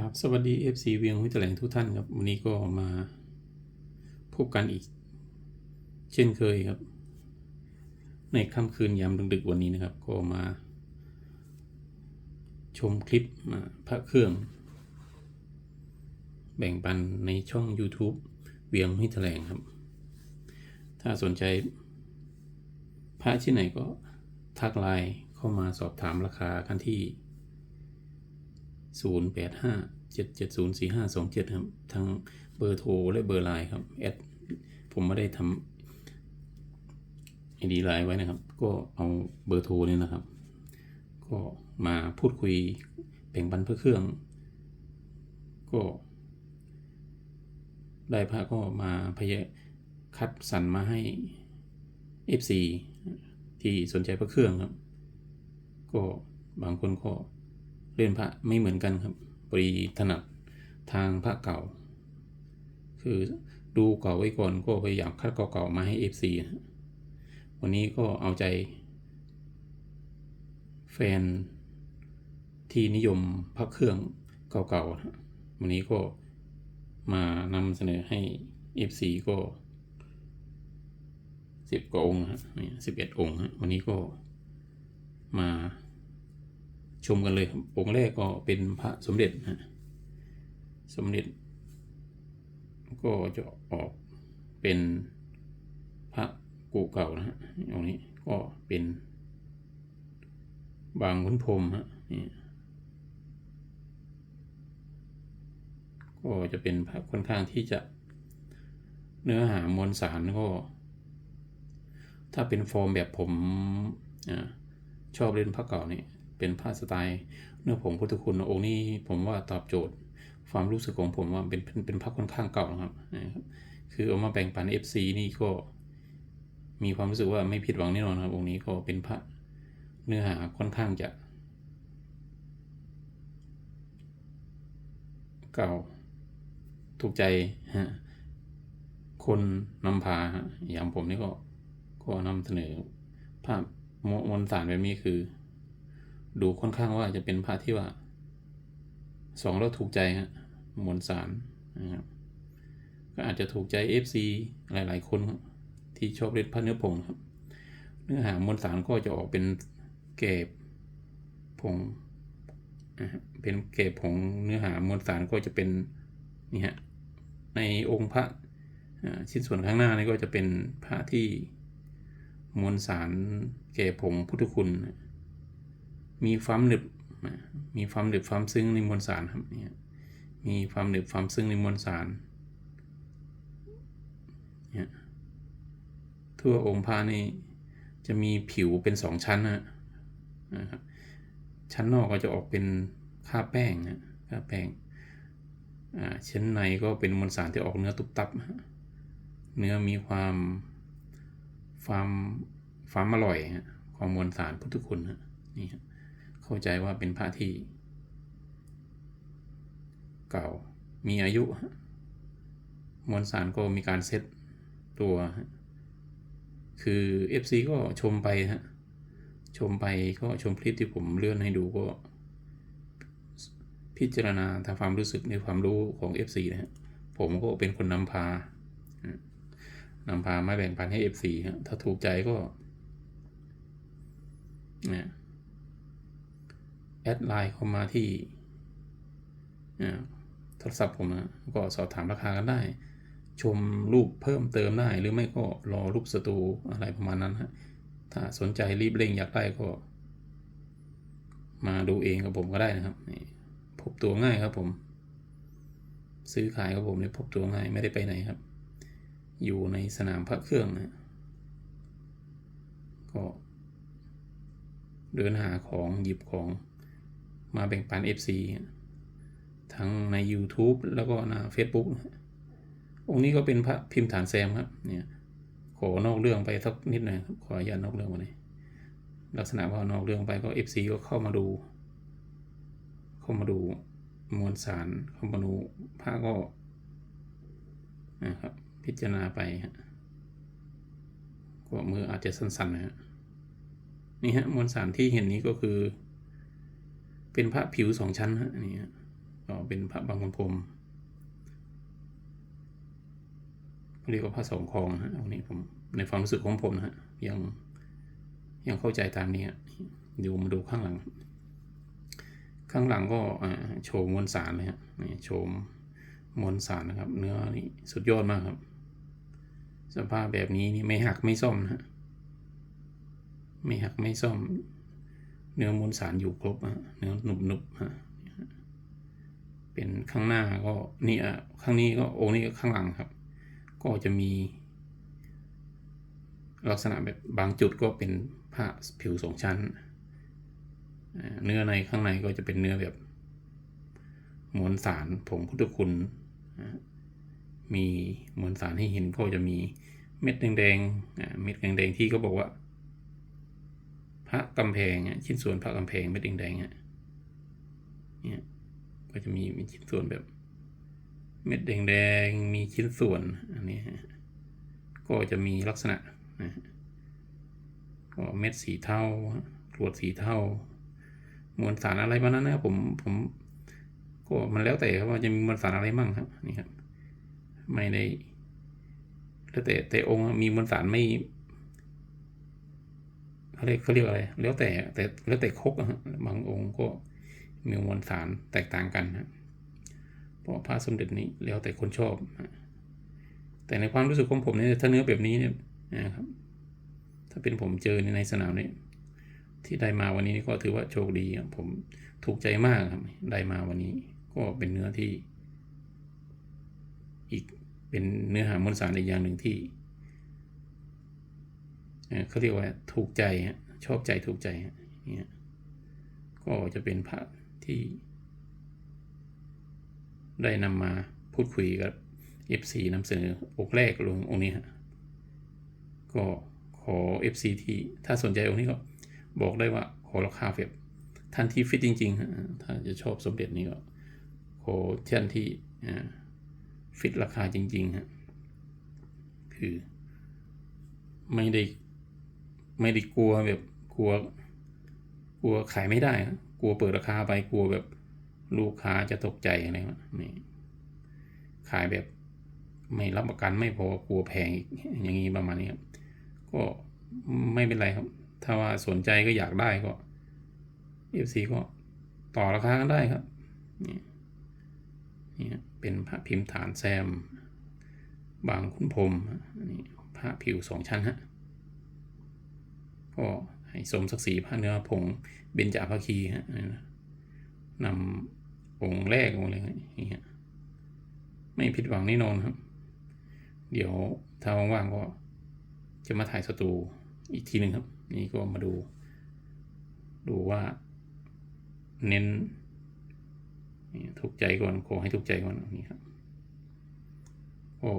ครับสวัสดี FC เวียงห้ยแถลงทุกท่านครับ วันนี้ก็มาพบกันอีก เช่นเคยครับ ในค่ำคืนยามดึกๆวันนี้นะครับ ก็มา ชมคลิปมาพระเครื่อง แบ่งปันในช่อง YouTube เวียงห้ยแถลงครับ ถ้าสนใจ พระที่ไหนก็ทักไลน์เข้ามาสอบถามราคากันที่ 0 8 5 7 7 0 4 5 2 7 ครับทั้งเบอร์โทรและเบอร์ไลน์ครับแอดผมไม่ได้ทำไอดีไลน์ไว้นะครับ ก็เอาเบอร์โทรนี่นะครับ ก็มาพูดคุยแบ่งปันเพื่อเครื่อง ก็ ได้พระก็มาพยายคัดสรรมาให้ FC ที่สนใจพระเครื่องครับ ก็บางคนก็ เล่นพระไม่เหมือนกันครับปรีถนัดทางพระเก่า คือดูเก่าไว้ก่อนก็พยายามคัดเก่าๆมาให้ FC นะวันนี้ก็เอาใจ แฟนที่นิยมพระเครื่องเก่าๆนะวันนี้ก็มานำเสนอให้ FC ก็สิบกว่าองค์ฮะสิบเอ็ดองค์ฮะวันนี้ก็มา ชมกันเลยครับองค์แรกก็เป็นพระสมเด็จนะสมเด็จ ก็จะออกเป็นพระกูเก่านะฮะองค์นี้ก็เป็น บางขุนพรมฮะนี่ก็จะเป็นพระค่อนข้างที่จะเนื้อหามวลสารก็ ถ้าเป็นฟอร์มแบบผมอชอบเล่นพระเก่านี่ เป็นผ้าสไตล์เนื้อผงพุทธคุณองค์นี้ผมว่าตอบโจทย์ ความรู้สึกของผมว่าเป็นเป็นเป็นผ้าค่อนข้างเก่านะครับ คือเอามาแบ่งปัน FC นี่ก็มีความรู้สึกว่าไม่ผิดหวังแน่นอนครับองค์นี้ก็เป็นพระเนื้อหาค่อนข้างจะ เก่า ถูกใจฮะคนนำพาฮะอย่างผมนี่ก็ก็นำเสนอภาพมวลสารแบบนี้คือ ดูค่อนข้างว่าจะเป็นพระที่ว่าสองแล้วถูกใจฮะมวลสารนะครับก็อาจจะถูกใจ FC หลาย ๆ คนครับที่ชอบเล่นพระเนื้อผงครับ เนื้อหามวลสารก็จะออกเป็นเก็บผงนะฮะเป็นเก็บผงเนื้อหามวลสารก็จะเป็นนี่ฮะในองค์พระชิ้นส่วนข้างหน้านี่ก็จะเป็นพระที่มวลสารเก็บผงพุทธคุณ มีความหนึบ มีความหนึบความซึ้งในมวลสารครับเนี่ยมีความหนึบความซึ้งในมวลสารเนี่ยทั่วองค์พระนี่จะมีผิวเป็นสองชั้นนะนะครับชั้นนอกก็จะออกเป็นค่าแป้งนะค่าแป้งอ่าชั้นในก็เป็นมวลสารที่ออกเนื้อตุบตับฮะเนื้อมีความความความอร่อยฮะของมวลสารพุทธคุณฮะนี่ฮะ เข้าใจว่าเป็นพระที่ เก่ามีอายุ มวลสารก็มีการเซตตัว คือ FC ก็ชมไปฮะ ชมไปก็ชมคลิปที่ผมเลื่อนให้ดูก็ พิจารณาทางความรู้สึกในความรู้ของ FC นะฮะ ผมก็เป็นคนนำพานำพามาแบ่งปันให้ FC ฮะ ถ้าถูกใจก็เนี่ย แอดไลน์เข้ามาที่โทรศัพท์ผมนะก็สอบถามราคากันได้ ชมรูปเพิ่มเติมได้ หรือไม่ก็รอรูปสตูอะไรประมาณนั้นฮะถ้าสนใจรีบเร่งอยากได้ก็ มาดูเองกับผมก็ได้นะครับพบตัวง่ายครับผม ซื้อขายกับผมเนี่ยพบตัวง่ายไม่ได้ไปไหนครับ อยู่ในสนามพระเครื่องนะก็เดินหาของหยิบของ มาแบ่งปัน FC ทั้งใน YouTube แล้วก็ใน Facebook องค์นี้ก็เป็นพระพิมพ์ฐานแซมครับ เนี่ยขอนอกเรื่องไปสักนิดหน่อยขออนุญาตนอกเรื่องวันนี้ลักษณะว่านอกเรื่องไปก็ FC ก็เข้ามาดู เข้ามาดูมวลสารเข้ามาดูพระก็นะครับพิจารณาไปฮะก็มืออาจจะสั้นๆนะฮะนี่ฮะมวลสารที่เห็นนี้ก็คือ เป็นพระผิวสองชั้นฮะนี่ฮะก็เป็นพระบางคนพรมเรียกว่าพระสองคองฮะอันนี้ผมในความรู้สึกของผมนะฮะยังยังเข้าใจตามนี้ฮะดูมาดูข้างหลัง ข้างหลังก็โชว์มวลสารเลยฮะนี่โชว์มวลสารนะครับ เนื้อนี่สุดยอดมากครับ สภาพแบบนี้นี่ไม่หักไม่ซ่อมนะฮะไม่หักไม่ซ่อม เนื้อมวลสารอยู่ครบฮะเนื้อหนุบหนุบๆฮะเป็นข้างหน้าก็นี่อะข้างนี้ก็องค์นี้ก็ข้างหลังครับ ก็จะมี ลักษณะแบบบางจุดก็เป็นผ้าผิวสองชั้น เนื้อในข้างในก็จะเป็นเนื้อแบบมวลสารผงพุทธคุณ มีมวลสารให้เห็นก็จะมีเม็ดแดงๆเม็ดแดงๆที่เขาบอกว่า ระกำแพงอะชิ้นส่วนพระกำแพงเม็ดแดงๆอะเนี่ยก็จะมีมีชิ้นส่วนแบบ เม็ดแดงๆมีชิ้นส่วนอันนี้ก็จะมีลักษณะนะฮะก็เม็ดสีเทากรวดสีเทามวลสารอะไรบ้างนั้นนะครับผมผมก็มันแล้วแต่ครับว่าจะมีมวลสารอะไรมั่งครับนี่ครับ ไม่ได้แล้วแต่แต่องค์มีมวลสารไม่ เขาเรียกเขาเรียกอะไร แล้วแต่แต่แล้วแต่ครกบางองค์ก็มีมวลสารแตกต่างกันนะเพราะพระสมเด็จนี้แล้วแต่คนชอบ แต่ในความรู้สึกของผมเนี่ยถ้าเนื้อแบบนี้เนี่ยนะครับถ้าเป็นผมเจอในสนามนี่ยที่ได้มาวันนี้ก็ถือว่าโชคดีผมถูกใจมากครับได้มาวันนี้ก็เป็นเนื้อที่ อีกเป็นเนื้อหามวลสารอีกอย่างหนึ่งที่ เขาเรียกว่าถูกใจฮะชอบใจถูกใจเนี่ยก็จะเป็นพระที่ ได้นำมาพูดคุยกับ FC นำเสนอองค์แรกลงองค์นี้ฮะก็ขอ FC ที่ถ้าสนใจองค์นี้ก็บอกได้ว่าขอราคาแบบท่านที่ฟิตจริงๆฮะถ้าจะชอบสมเด็จนี้ก็ขอท่านที่ฟิตราคาจริงๆฮะคือไม่ได้ ไม่ได้กลัวแบบกลัว กลัวขายไม่ได้กลัวเปิดราคาไปกลัวแบบลูกค้าจะตกใจอะไรวะนี่ขายแบบไม่รับประกันไม่พอกลัวแพงอีกอย่างนี้ประมาณนี้ครับก็ไม่เป็นไรครับ ถ้าว่าสนใจก็อยากได้ก็ FC ก็ต่อราคากันได้ครับนี่นี่เป็นพระพิมพ์ฐานแซม บางคุณพรมนี่พระผิวสองชั้นฮะ ก็ให้สมศักดิ์ศรีพระเนื้อผงเบญจาภคีฮะนี่นะนำองค์แรกองค์เลยนี่ฮะไม่ผิดหวังแน่นอนครับ เดี๋ยวถ้าว่างๆก็จะมาถ่ายสตูอีกทีหนึ่งครับ นี่ก็มาดู ดูว่า เน้นนี่ถูกใจก่อนขอให้ถูกใจก่อนนี่ครับโอ้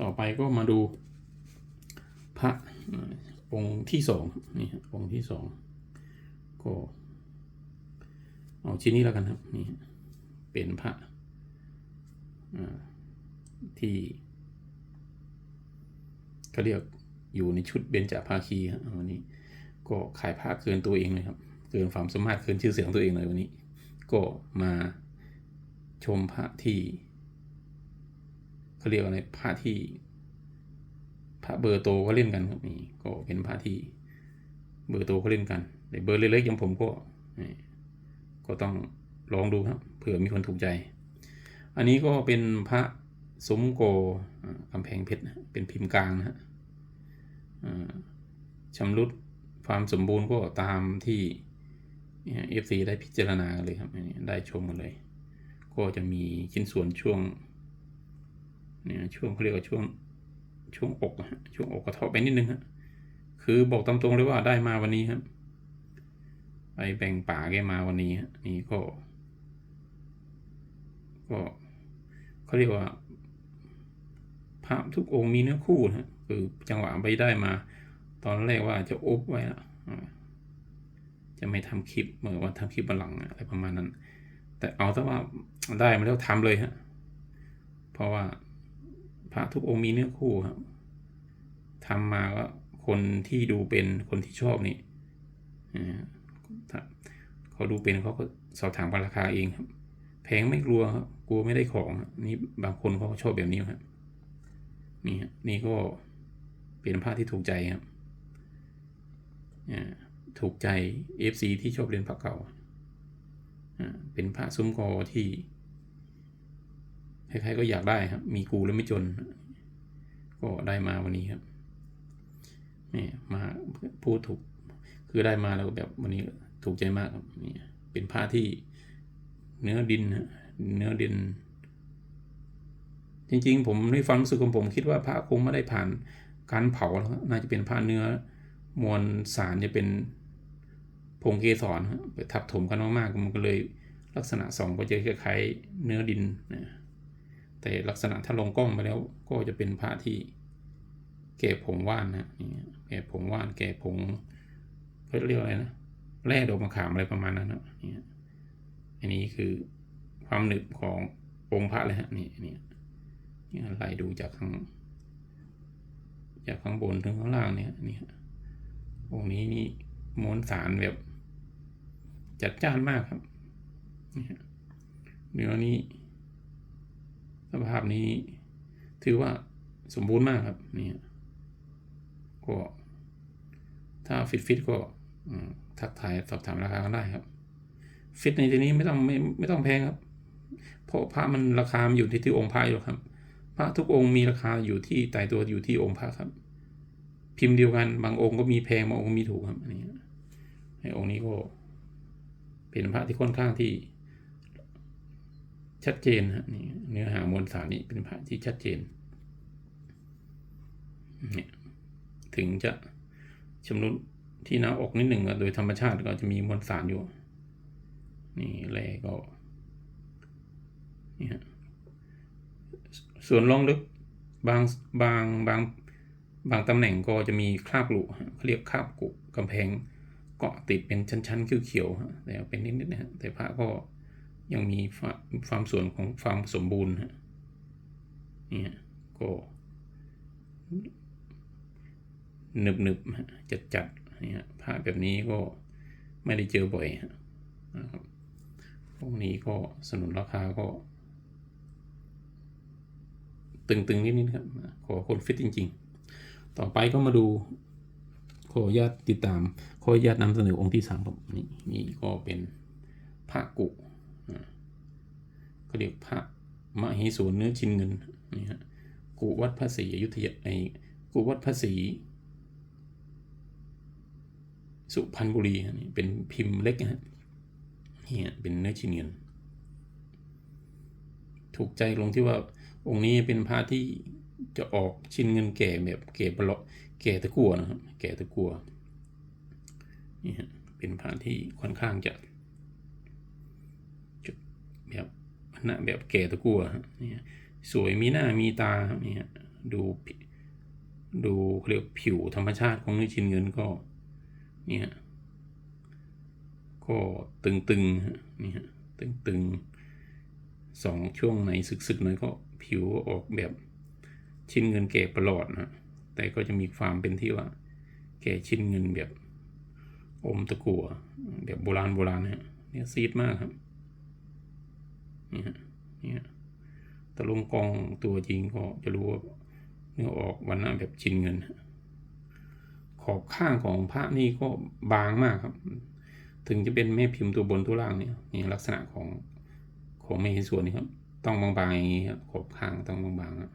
ต่อไปก็มาดูพระองค์ที่สองนี่ฮะองค์ที่สองก็เอาชิ้นนี้แล้วกันครับนี่เป็นพระที่เขาเรียกอยู่ในชุดเบญจภาคีฮะวันนี้ ก็ขายผ้าเกินตัวเองเลยครับ เกินความสามารถเกินชื่อเสียงตัวเองเลยวันนี้ ก็มาชมพระที่ เขาเรียกว่าอะไรพระที่พระเบอร์โตก็เล่นกันครับนี่ก็เป็นพระที่เบอร์โตก็เล่นกันแต่เบอร์เล็กๆอย่างผมก็ก็ต้องลองดูครับเผื่อมีคนถูกใจ อันนี้ก็เป็นพระสมโกอ่ากำแพงเพชรเป็นพิมพ์กลางนะฮะอ่าชำรุดความสมบูรณ์ก็ตามที่เอฟซีได้พิจารณาเลยครับได้ชมกันเลย ก็จะมีชิ้นส่วนช่วง เนี่ยช่วงเขาเรียกว่าช่วงช่วงอกฮะช่วงอกกระเทาะไปนิดนึงฮะคือบอกตามตรงเลยว่าได้มาวันนี้ครับไปแบ่งป่าแกมาวันนี้ฮะนี่ก็ ก็เขาเรียกว่าพระทุกองค์มีเนื้อคู่นะคือจังหวะไปได้มา ตอนแรกว่าจะอบไว้นะจะไม่ทำคลิปเหมือนว่าทำคลิปบันหลังอะไรประมาณนั้น แต่เอาแต่ว่าได้มาแล้วทำเลยฮะเพราะว่า ระทุกองค์มีเนื้อคู่ครับทำมาก็คนที่ดูเป็นคนที่ชอบนี่เขาดูเป็นเขาก็สอบถามราคาเองครับ แพงไม่กลัวครับกลัวไม่ได้ของนี่บางคนเขาชอบแบบนี้ครับนี่ฮะนี่ก็เป็นผ้าที่ถูกใจครับถูกใจ FC ที่ชอบเรียนผ้าเก่าอ่าเป็นผ้าซุ้มคอที่ ใครๆก็อยากได้ครับ มีกูแล้วไม่จน ก็ได้มาวันนี้ครับนี่มาพูดถูก คือได้มาแล้วแบบวันนี้ถูกใจมากครับนี่เป็นผ้าที่เนื้อดินฮะเนื้อดิน จริงๆ ผมในความรู้สึกของผมคิดว่าผ้าคงไม่ได้ผ่านการเผาแล้วครับน่าจะเป็นผ้าเนื้อมวลสารจะเป็นผงเกสรฮะไปทับถมกันมากๆมันก็เลยลักษณะสองก็จะคล้ายๆเนื้อดินนะ แต่ลักษณะถ้าลงกล้องไปแล้วก็จะเป็นผ้าที่แก่ผงว่านนะนี่แก่ผงว่านแก่ผงเขาเรียกอะไรนะแร่ดอกมะขามอะไรประมาณนั้นนะนี่อันนี้คือความหนึบขององค์พระเลยฮะนี่นี่เนี่ไล่ดูจากข้างจากข้างบนถึงข้างล่างเนี่ยนี่องค์นี้นี่ม้วลสารแบบ จัดจ้านมากครับเนี่ยเนื้อนี้ ภาพนี้ ถือว่าสมบูรณ์มากครับนี่ก็ ถ้าฟิตฟิตก็ทักทายสอบถามราคากันได้ครับ ฟิตในที่นี้ไม่ต้องไม่ไม่ต้องแพงครับเพราะพระมันราคามอยู่ที่ที่องค์พระอยู่ครับ พระทุกองค์มีราคาอยู่ที่ตายตัวอยู่ที่องค์พระครับ พิมพ์เดียวกันบางองค์ก็มีแพงบางองค์มีถูกครับอันนี้ไอ้องค์นี้ก็เป็นพระที่ค่อนข้างที่ ชัดเจนฮะนี่เนื้อหามวลสารนี้เป็นพระที่ชัดเจนเนี่ยถึงจะชำรุดที่หน้าอกนิดหนึ่งโดยธรรมชาติก็จะมีมวลสารอยู่ นี่แลก็นี่ฮะส่วนล่องลึกบางบางบางบางตำแหน่งก็จะมีคราบกรุเขาเรียกคราบกุกำแพงเกาะติดเป็นชั้นๆเขียวๆแต่เป็นนิดๆนะฮะแต่พระก็ ยังมีความส่วนของความสมบูรณ์ฮะนี่ฮะก็หนึบๆฮะจัดๆนี่ฮะพระแบบนี้ก็ไม่ได้เจอบ่อยนะครับพวกนี้ก็สนุนราคาก็ ตึงๆนิดๆครับ ขอคนฟิตจริง ๆ ต่อไปก็มาดู ขออนุญาตติดตาม ขออนุญาตนำเสนอองค์ที่สามครับนี่นี่ก็เป็นพระกุ ก็เรียกพระมหิสวนเนื้อชินเงินนี่ฮะกุวัดพระศรีอยุธยาไอ้กุวัดพระศรีสุพรรณบุรีนี่เป็นพิมพ์เล็กนะฮะนี่ฮะเป็นเนื้อชินเงิน ถูกใจลงที่ว่าองค์นี้เป็นพระที่จะออกชินเงินแก่แบบแก่ปลาะแก่ตะกัวนะครับแก่ตะกัวนี่ฮะเป็นพระที่ค่อนข้างจะ หน้าแบบแก่ตะกั่วนี่ฮะสวยมีหน้ามีตาครับนี่ฮะดูดูเรียกผิวธรรมชาติของเนื้อชิ้นเงินก็เนี่ฮะก็ตึงๆฮะนี่ฮะตึงๆสองช่วงไหนสึกๆหน่อยก็ผิวออกแบบชิ้นเงินแก่ประหลอดนะแต่ก็จะมีความเป็นที่ว่า แก่ชิ้นเงินแบบอมตะกั่วแบบโบราณโบราณนะฮะเนี่ยซีดมากครับ นี่ฮะนี่ฮะตะลุงกองตัวจริงก็จะรู้ว่าเนื้อออกวันหน้าแบบชินเงิน ขอบข้างของพระนี่ก็บางมากครับ ถึงจะเป็นแม่พิมพ์ตัวบนตัวล่างเนี่ยนี่ลักษณะของของไม่เห็นส่วนนี้ครับต้องบางๆอย่างนี้ครับขอบข้างต้องบางๆครับ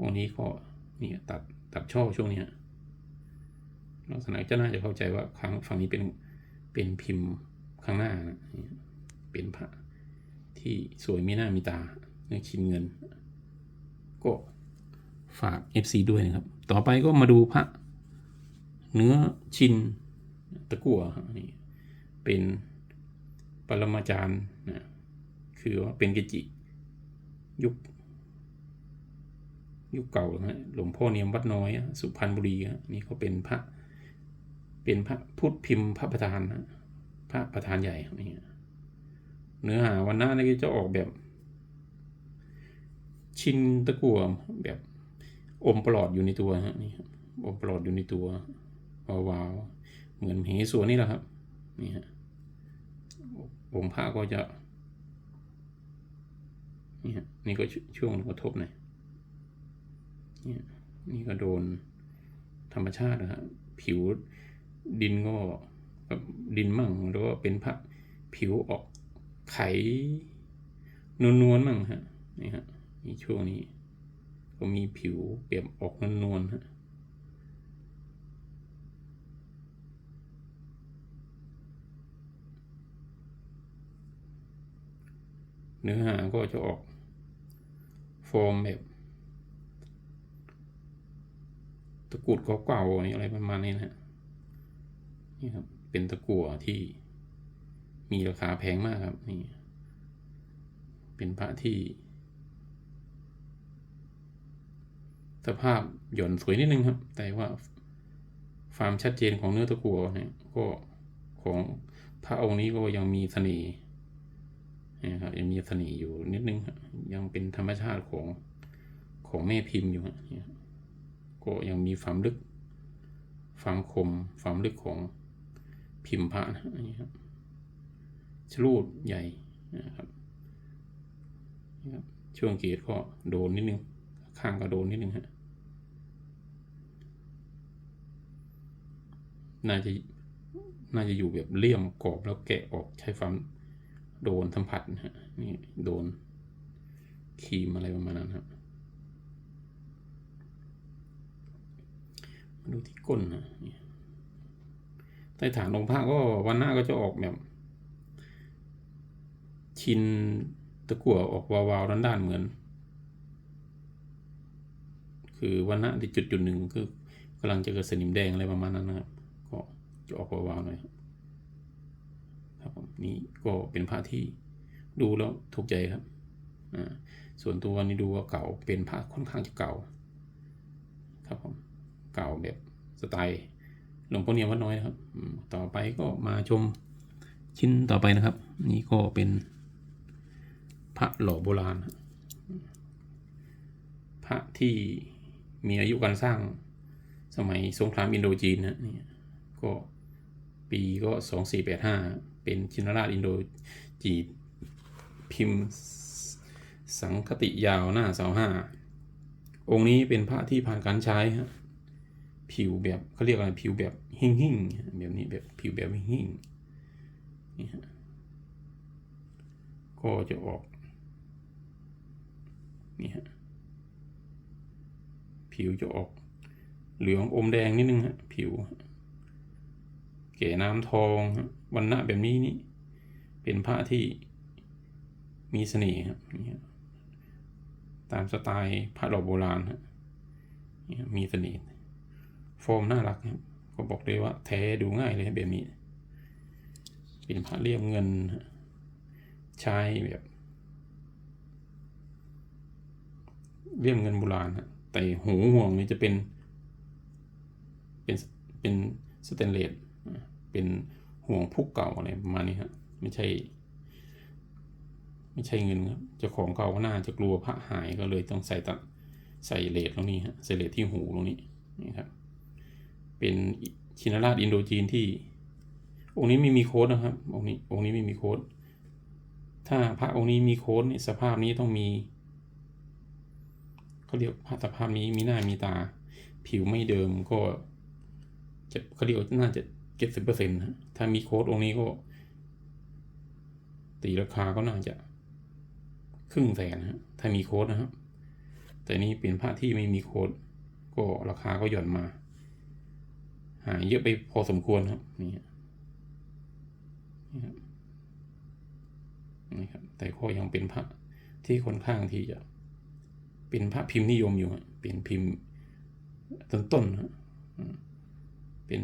องค์นี้ก็นี่ตัดตัดช่อช่วงเนี้ยลักษณะจะน่าจะเข้าใจว่าข้างฝั่งนี้เป็นเป็นพิมพ์ข้างหน้านะเป็นพระ ที่สวยมีหน้ามีตาเนื้อชิ้นเงิน ก็ฝาก FC ด้วยนะครับ ต่อไปก็มาดูพระเนื้อชินตะกั่วนี่เป็นปรมาจารย์นะคือว่าเป็นกิจิ ยุค ยุคเก่านะฮะหลวงพ่อเนียมวัดน้อยสุพรรณบุรีอะนี่เขาเป็นพระ เป็นพระพุทธพิมพ์พระประธานนะพระประธานใหญ่นี่ เนื้อหาวันหน้านี่ก็จะออกแบบ ชินตะกั่วแบบอมปลอดอยู่ในตัวฮะนี่อมปลอดอยู่ในตัววาวๆเหมือนเหสวนนี่แหละครับนี่ฮะองค์พระก็จะนี่ฮะนี่ก็ช่วงกระทบหน่อยนี่นี่ก็โดนธรรมชาตินะฮะผิวดินก็แบบดินมั่งแล้วก็เป็นพระผิวออก ไขนวลนวลๆมั่งฮะนี่ฮะนี่ช่วงนี้ ก็มีผิวเปรียบออกนวลนวลๆฮะเนื้อหาก็จะออกโฟมแบบตะกุดเก่าๆอะไรประมาณนี้นะฮะนี่ครับ เป็นตะกั่วที่ มีราคาแพงมากครับนี่เป็นพระที่ สภาพหย่อนสวยนิดนึงครับ แต่ว่าความชัดเจนของเนื้อตะกั่วเนี่ยก็ของพระองค์นี้ก็ยังมีเสน่ห์นะครับยังมีเสน่ห์อยู่นิดนึงครับยังเป็นธรรมชาติของของแม่พิมพ์อยู่ฮะเนี่ยก็ยังมีความลึกความคมความลึกของพิมพ์พระนะครับ ชลูดใหญ่นะครับช่วงเกตก็โดนนิดนึง ข้างก็โดนนิดนึงฮะน่าจะน่าจะอยู่แบบเลี่ยมกรอบแล้วแกะออกใช้ความโดนสัมผัสนะฮะนี่โดนครีมอะไรประมาณนั้นครับมาดูที่ก้นนะใต้ฐานองค์พระก็วันหน้าก็จะออกแบบ ชินตะกั่วออกวาวๆด้านๆเหมือน คือวันน้าที่จุดจุดหนึ่งคือกำลังจะเกิดสนิมแดงอะไรประมาณนั้นนะครับก็จะออกวาวๆหน่อยครับนี่ก็เป็นพระที่ดูแล้วถูกใจครับอ่าส่วนตัวนี้ดูว่าเก่าเป็นพระค่อนข้างจะเก่า ครับผมเก่าแบบสไตล์หลวงพ่อเนียมวัดน้อยนะครับ ต่อไปก็มาชมชิ้นต่อไปนะครับ นี่ก็เป็น พระหล่อโบราณ พระที่มีอายุการสร้างสมัยสงครามอินโดจีนนะนี่ก็ปีก็สองสี่แปดห้าเป็นชินราชอินโดจีนพิมพ์สังคติยาวหน้าเสาห้าองค์นี้เป็นพระที่ผ่านการใช้ฮะผิวแบบเขาเรียกอะไรผิวแบบหิ่งหิ่งแบบนี้แบบผิวแบบหิ่งหิ่งนี่ฮะก็จะออก นี่ฮะผิวจะออกเหลืองอมแดงนิดนึงฮะผิว เก๋น้ำทองฮะวันหน้าแบบนี้นี่ เป็นพระที่มีเสน่ห์ครับนี่ฮะตามสไตล์พระดอโบราณฮะนี่มีเสน่ห์โฟมน่ารักครับก็บอกเลยว่าแท้ดูง่ายเลยแบบนี้ เป็นพระเลี่ยมเงิน ใช้แบบ เลี่ยมเงินโบราณฮะแต่หูห่วงนี่จะเป็น เป็นเป็นสเตนเลสเป็นห่วงพุกเก่าอะไรประมาณนี้ฮะไม่ใช่ ไม่ใช่เงินครับเจ้าของเขาก็น่าจะกลัวพระหายก็เลยต้องใส่ตัดใส่เลสตรงนี้ฮะใส่เลสที่หูตรงนี้นี่ครับ เป็นชินราชอินโดจีนที่ องค์นี้ไม่มีโค้ดนะครับองค์นี้องค์นี้ไม่มีโค้ดถ้าพระองค์นี้มีโค้ดเนี่ยสภาพนี้ต้องมี เขาเรียกพระสภาพนี้มีหน้ามีตา ผิวไม่เดิมก็จะเขาเรียกว่าน่าจะเจ็ดสิบเปอร์เซ็นต์นะถ้ามีโค้ดองนี้ก็ ตีราคาก็น่าจะ ครึ่งแสนนะถ้ามีโค้ดนะครับแต่นี่เป็นพระที่ไม่มีโค้ดก็ราคาก็หย่อนมา หายเยอะไปพอสมควรครับนี่ฮะครับนี่ครับแต่ก็ยังเป็นพระที่ค่อนข้างที่จะ เป็นพระพิมพ์นิยมอยู่เป็นพิมพ์ต้นๆฮะอืมเป็น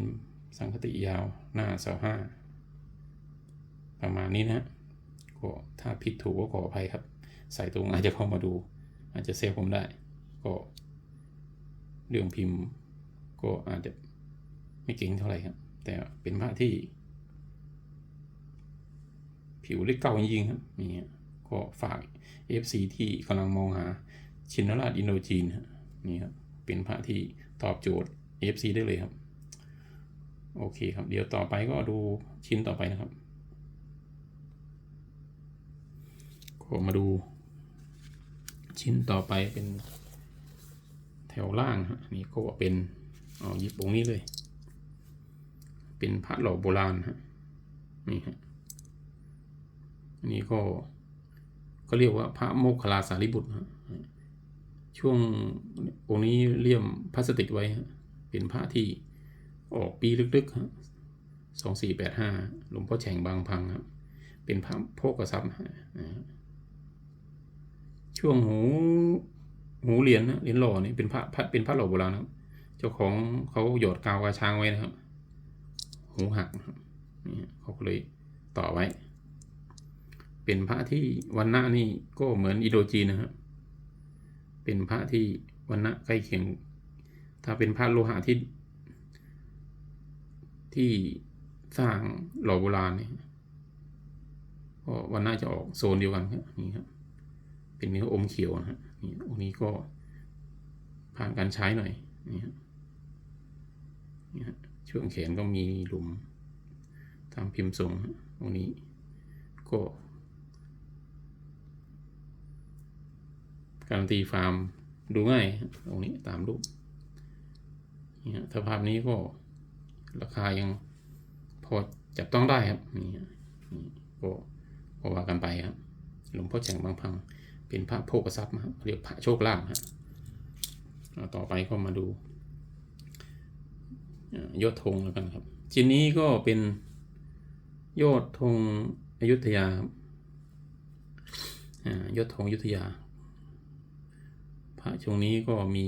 สังคติยาวหน้าเสาห้าประมาณนี้นะก็ถ้าผิดถูกก็ขออภัยครับ สายตรงอาจจะเข้ามาดู อาจจะเซฟผมได้ ก็ เรื่องพิมพ์ก็อาจจะไม่เก่งเท่าไหร่ครับ แต่เป็นพระที่ ผิวเล็กเก่าจริงๆครับนี่ก็ฝาก FC ที่กำลังมองหา ชินราชอินโดจีนฮะนี่ครับเป็นพระที่ตอบโจทย์ FC ได้เลยครับ โอเคครับ เดี๋ยวต่อไปก็ดูชิ้นต่อไปนะครับก็มาดู ชิ้นต่อไปเป็นแถวล่างฮะนี่ก็เป็นเอาหยิบองนี้เลย เป็นพระหล่อโบราณฮะนี่ฮะอันนี้ก็ก็เรียกว่าพระโมคคลลาสารีบุตรฮะ ช่วงองค์นี้เลี่ยมพลาสติกไว้ เป็นพระที่ออกปีลึกๆฮะสองสี่แปดห้าหลวงพ่อแฉ่งบางพังครับ เป็นพระโพกทรัพย์ฮะนะฮะช่วงหูหูเหรียญนะเหรียญหล่อนี่เป็นพระพระเป็นพระหล่อโบราณครับ เจ้าของเขาหยอดกาวกระช้างไว้นะครับ หูหักนี่เขาเลยต่อไว้ เป็นพระที่วันณะนี่ก็เหมือนอิโดจีนนะครับ เป็นพระที่วันณะใกล้เคียง ถ้าเป็นพระโลหะที่ที่สร้างหล่อโบราณเนี่ยก็วันณะจะออกโซนเดียวกันครับนี่ครับ เป็นเนื้ออมเขียวนะฮะนี่องค์นี้ก็ผ่านการใช้หน่อยนี่ฮะนี่ฮะช่วงแขนก็มีหลุมทำพิมพ์ทรงองค์นี้ก็ การันตีฟาร์มดูง่ายฮะองนี้ตามรูปเนี่ฮะสภาพนี้ก็ราคายังพอจับต้องได้ครับนี่ก็ก็ว่ากันไปครับหลวงพ่อแจงบางพัง เป็นพระโภคทรัพย์นะครับเรียกพระโชคลาภฮะเอาต่อไปก็มาดูยอดธงแล้วกันครับ ชิ้นนี้ก็เป็นยอดธงอยุธยาครับอ่ายอดธงอยุธยา ช่วงนี้ก็มี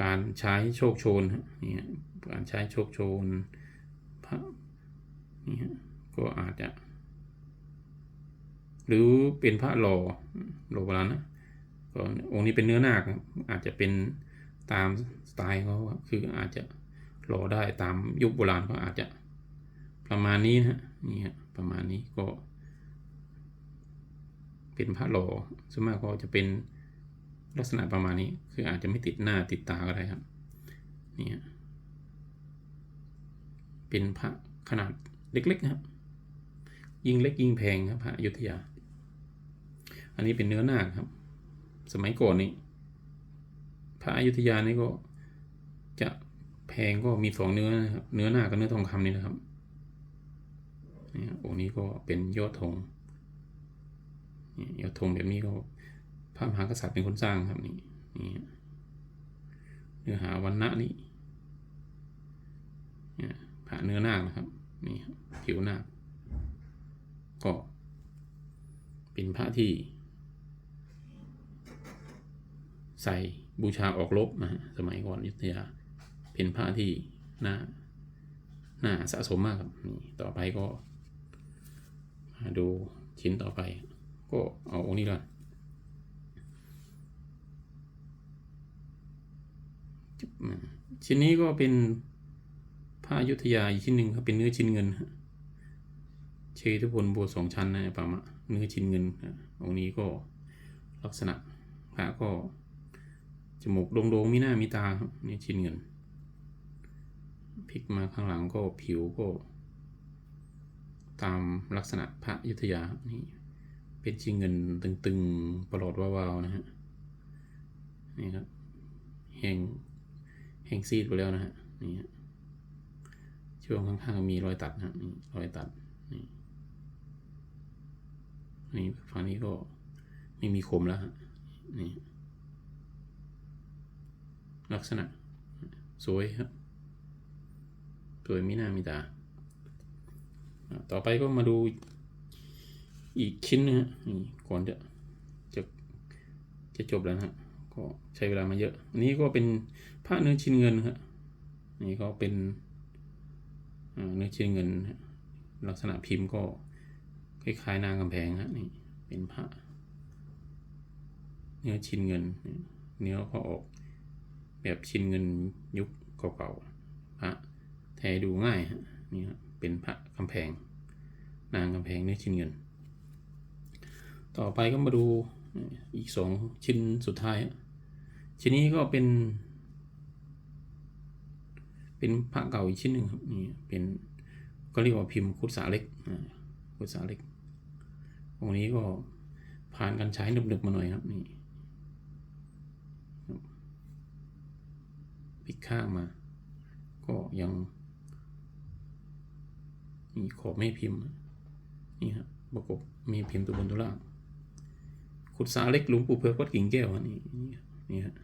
การใช้โชคโชนนี่ฮะการใช้โชคโชนพระนี่ฮะก็อาจจะ หรือเป็นพระหล่อหล่อโบราณนะก็องค์นี้เป็นเนื้อหนาครับอาจจะเป็นตามสไตล์เขาคืออาจจะหล่อได้ตามยุคโบราณก็อาจจะประมาณนี้นะฮะนี่ฮะประมาณนี้ก็ เป็นพระหล่อส่วนมากก็จะเป็น ลักษณะประมาณนี้คืออาจจะไม่ติดหน้าติดตาก็ได้ครับนี่เป็นพระขนาดเล็กๆนะครับ ยิ่งเล็กยิ่งแพงครับพระอยุธยา อันนี้เป็นเนื้อหนาครับ สมัยก่อนนี้พระอยุธยานี่ก็จะแพงก็มีสองเนื้อนะครับ เนื้อหนากับเนื้อทองคำนี่นะครับนี่องค์นี้ก็เป็นยอดธงยอดธงแบบนี้ก็ พระมหากษัตริย์เป็นคนสร้างครับนี่นี่เนื้อหาวันณะนี่เนี่ยพระเนื้อหน้าคนะครับนี่ผิวหน้าก็ เป็นพระที่ ใส่บูชาออกรบนะฮะสมัยก่อนยุทธยา เป็นพระที่หน่าหน่าสะสมมากครับนี่ต่อไปก็มาดูชิ้นต่อไป ก็เอาองค์นี้ก่อนจุ๊บมา ชิ้นนี้ก็เป็นพระยุทธยาอีกชิ้นหนึ่งครับเป็นเนื้อชิ้นเงินฮะเชยทุพลบัวสองชั้นนะประมาณเนื้อชิ้นเงินองค์นี้ก็ลักษณะพระก็จมูกโด่งๆมีหน้ามีตาครับนี่ชิ้นเงินพลิกมาข้างหลังก็ผิวก็ ตามลักษณะพระยุทธยานี่เป็นชิ้นเงินตึงๆประหลอดวาวๆนะฮะนี่ครับแห้ง แห้งซีดไปแล้วนะฮะนี่ฮะช่วงข้างๆมีรอยตัดนะนี่รอยตัดนี่นี่ฝั่งนี้ก็ไม่มีคมแล้วฮะนี่ลักษณะ สวยครับสวยมีหน้ามีตา ต่อไปก็มาดูอีกชิ้นนะฮะนี่ก่อนจะจะจะจบแล้วฮะก็ใช้เวลามาเยอะ อันนี้ก็เป็น ผ้าเนื้อชิ้นเงินครับนี่ก็เป็นเนื้อชิ้นเงินลักษณะพิมพ์ก็คล้ายๆนางกำแพงฮะนี่เป็นพระเนื้อชิ้นเงิน เนื้อก็ออกแบบชิ้นเงินยุคเก่าๆพระแท้ดูง่ายฮะนี่ฮะเป็นพระกำแพง นางกำแพงเนื้อชิ้นเงิน ต่อไปก็มาดูอีกสองชิ้นสุดท้าย ชิ้นนี้ก็เป็น เป็นพระเก่าอีกชิ้นหนึ่งครับนี่เป็นก็เรียกว่าพิมพ์คุดสาเล็กคุดสาเล็กองนี้ก็ผ่านการใช้หนึบๆมาหน่อยครับนี่พลิกข้างมา ก็ยังนี่ขอบไม่พิมพ์นี่ครับประกบมีพิมพ์ตัวบนตัวล่างขุดสาเล็กหลวงปู่เพิกวัดกิ่งแก้วอันนี้นี่นี่ฮะ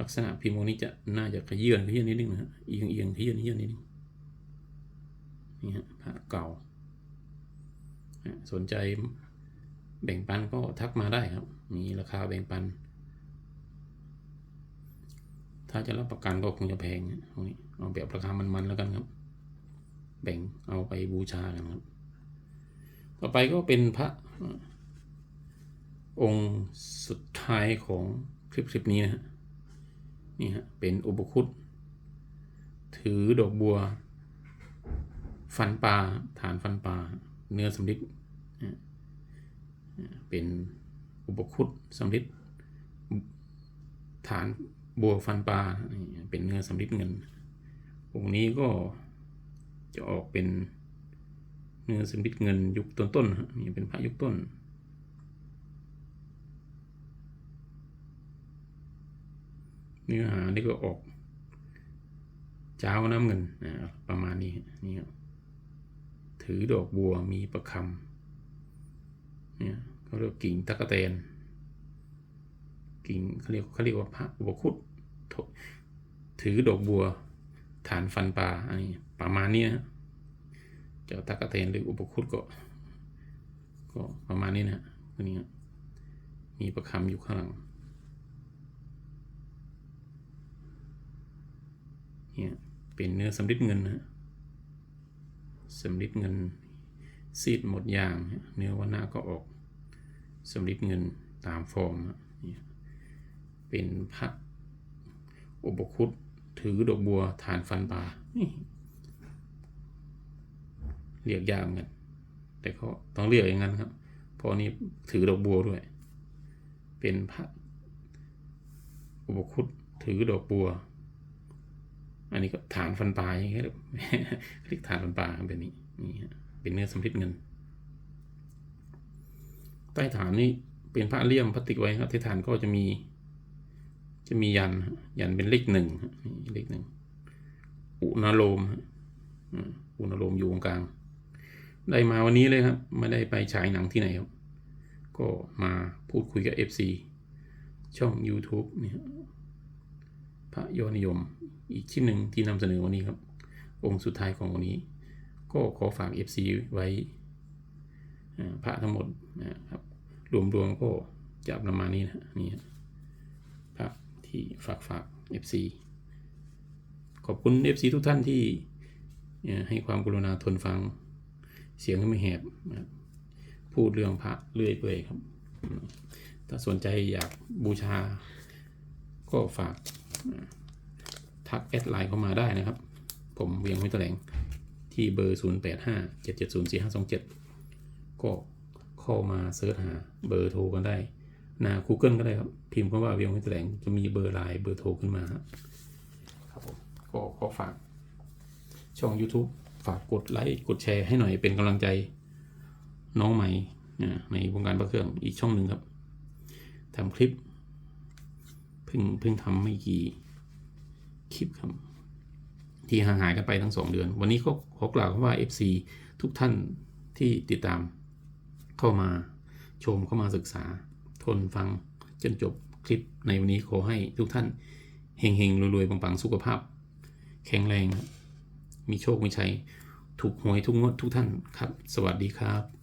ลักษณะพิมพ์องค์นี้จะน่าจะขยื่นขยื่นนิดนึงนะฮะเอียงเอียงขยื่นขยื่นนิดนึงนี่ฮะพระเก่า สนใจแบ่งปันก็ทักมาได้ครับ มีราคาแบ่งปัน ถ้าจะรับประกันก็คงจะแพงนะตรงนี้เอาแบบราคามันๆแล้วกันครับ แบ่งเอาไปบูชากันครับ ต่อไปก็เป็นพระอ่าองค์สุดท้ายของคลิปคลิปนี้นะฮะ นี่ฮะเป็นอุปคุตถือดอกบัว ฟันปลาฐานฟันปลาเนื้อสำลิดเป็นอุปคุตสำลิดฐานบัวฟันปลาเป็นเนื้อสำลิดเงินองค์นี้ก็จะออกเป็นเนื้อสำริดเงินยุคต้นๆนี่เป็นพระยุคต้น เนื้อหานี่ก็ออก เจ้าน้ำเงินประมาณนี้นี่ถือดอกบัวมีประคำเนี่ยเขาเรียกกิ่งตะกะแตนกิ่งเขาเรียกเขาเรียกว่าพระอุปคุตถือดอกบัว ฐานฟันปลาอันนี้ประมาณนี้นะเจ้าตะกะเตนหรืออุปคุตก็ ก็ประมาณนี้นะอันนี้มีประคำอยู่ข้างหลัง เนี่ยเป็นเนื้อสำริดเงินนะสำริดเงินซีดหมดยาง เนื้อวันหน้าก็ออกสำริดเงินตามฟอร์มเนี่ยเป็นพระอุปคุตถือดอกบัวฐานฟันปลาเรียกยากเหมือนกันแต่ก็ต้องเรียกอย่างนั้นครับเพราะนี่ถือดอกบัวด้วย เป็นพระอุปคุตถือดอกบัว อันนี้ก็ฐานฟันปลาอย่างเงี้ยเรียกฐานฟันปลาแบบนี้นี่ฮะเป็นเนื้อสำริดเงิน ใต้ฐานนี่เป็นพระเลี่ยมพลาสติกไว้ครับที่ฐานก็จะมี จะมียันฮะยันเป็นเลขหนึ่งนี่เลขหนึ่งอุณาโลมอืมอุณาโลมอยู่ตรงกลาง ได้มาวันนี้เลยครับไม่ได้ไปฉายหนังที่ไหนครับก็มาพูดคุยกับ FC ช่อง YouTube เนี่ย พระยนิยม อีกชิ้นหนึ่งที่นำเสนอวันนี้ครับ องค์สุดท้ายของวันนี้ ก็ขอฝาก FC ไว้พระทั้งหมดนะครับรวมๆก็จะประมาณนี้นะนี่พระที่ฝากฝาก FC ขอบคุณ FC ทุกท่านที่ให้ความกรุณาทนฟังเสียงไม่แหบนะครับพูดเรื่องพระเรื่อยเปื่อยครับ ถ้าสนใจอยากบูชาก็ฝาก ทักแอดไลน์เข้ามาได้นะครับ ผมเวียงห้วยแถลงที่เบอร์ 0 8 5 7 7 0 4 5 2 7 ก็เข้ามาเสิร์ชหาเบอร์โทรกันได้หน้า Google ก็ได้ครับ พิมพ์คำว่าเวียงห้วยแถลงจะมีเบอร์ไลน์เบอร์โทรขึ้นมาครับครับผมก็ขอฝาก ช่อง YouTube ฝากกดไลค์กดแชร์ให้หน่อยเป็นกำลังใจน้องใหม่อ่าในวงการพระเครื่องอีกช่องหนึ่งครับทำคลิปเพิ่งเพิ่งทำไม่กี่คลิปครับ ที่ห่างหายกันไปทั้งสองเดือน วันนี้ก็ขอกล่าวว่า FC ทุกท่านที่ติดตามเข้ามาชมเข้ามาศึกษา ทนฟังจนจบคลิปในวันนี้ขอให้ทุกท่านเฮงๆรวยๆปังๆสุขภาพ แข็งแรง มีโชคมีชัยถูกหวยทุกงวดทุกท่านครับ สวัสดีครับ